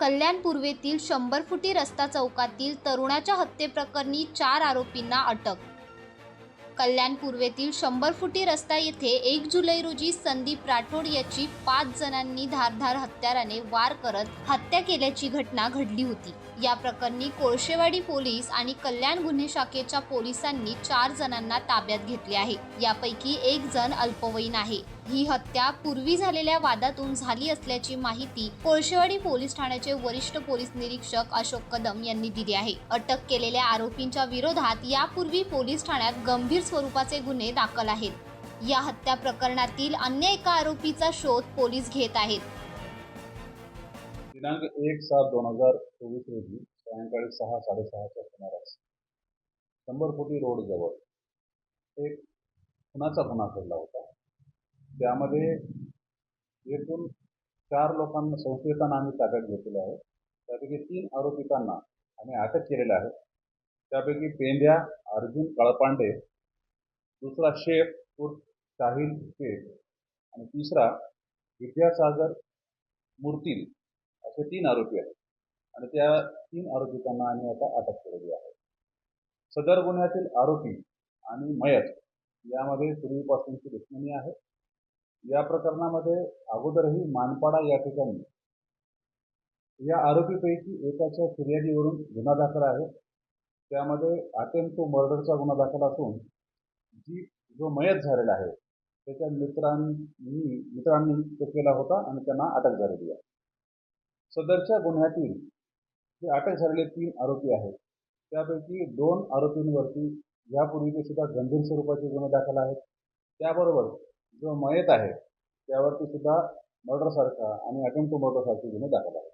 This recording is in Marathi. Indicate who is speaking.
Speaker 1: कल्याण पूर्वेतील शंभर फुटी रस्ता चौकातील तरुणाच्या हत्येप्रकरणी चार आरोपींना अटक. कल्याण पूर्वेतील शंभर फुटी रस्ता येथे एक जुलै रोजी संदीप राठोड याची पाच जणांनी धारधार हत्याराने वार करत हत्या केल्याची घटना घडली होती. या प्रकरणी कोळशेवाडी पोलीस आणि कल्याण गुन्हे शाखेच्या पोलिसांनी चार जणांना ताब्यात घेतले आहे. यापैकी एक जण अल्पवयीन आहे. ही हत्या पूर्वी झालेल्या वादातून झाली असल्याची माहिती कोळशेवाडी पोलीस ठाण्याचे वरिष्ठ पोलीस निरीक्षक अशोक कदम यांनी दिली आहे. अटक केलेल्या आरोपींच्या विरोधात यापूर्वी पोलीस ठाण्यात गंभीर स्वरूपाचे गुन्हे दाखल आहेत. या हत्या प्रकरणातील अन्य एका आरोपीचा शोध पोलीस घेत आहेत.
Speaker 2: दिनांक एक सात दोन हजार चोवीस रोजी सायंकाळी सहा साडेसहाच्या सुमारास शंभर फुटी रोडजवळ एक खुनाचा गुन्हा घडला होता. त्यामध्ये एकूण चार लोकांना संशयितांना आम्ही ताब्यात घेतलेलं आहे. त्यापैकी तीन आरोपितांना आम्ही अटक केलेलं आहे. त्यापैकी पेंड्या अर्जुन काळपांडे दुसरा शेख उर्फ साहिल शेख आणि तिसरा विद्यासागर मूर्तील असे तीन आरोपी आहेत. आणि त्या तीन आरोपितांना आम्ही आता अटक केलेली आहे. सदर गुन्ह्यातील आरोपी आणि मयत यामध्ये पूर्वीपासूनची दुश्मनी आहे. या प्रकरणामध्ये अगोदरही मानपाडा या ठिकाणी या आरोपीपैकी एकाच्या फिर्यादीवरून गुन्हा दाखल आहे. त्यामध्ये अटेम्प्ट टू मर्डरचा गुन्हा दाखल असून जी जो मयत झालेला आहे त्याच्या मित्रांनी मित्रांनी तो केला होता आणि त्यांना अटक झालेली आहे. सदरच्या गुन्ह्यातील जे अटक झालेले तीन आरोपी आहेत त्यापैकी दोन आरोपींवरती यापूर्वीचे सुद्धा गंभीर स्वरूपाचे गुन्हे दाखल आहेत. त्याबरोबर जो मयत आहे त्यावरती सुद्धा मर्डरसारखा आणि अटेम्प्ट टू मर्डरसारखे गुन्हे दाखल आहेत.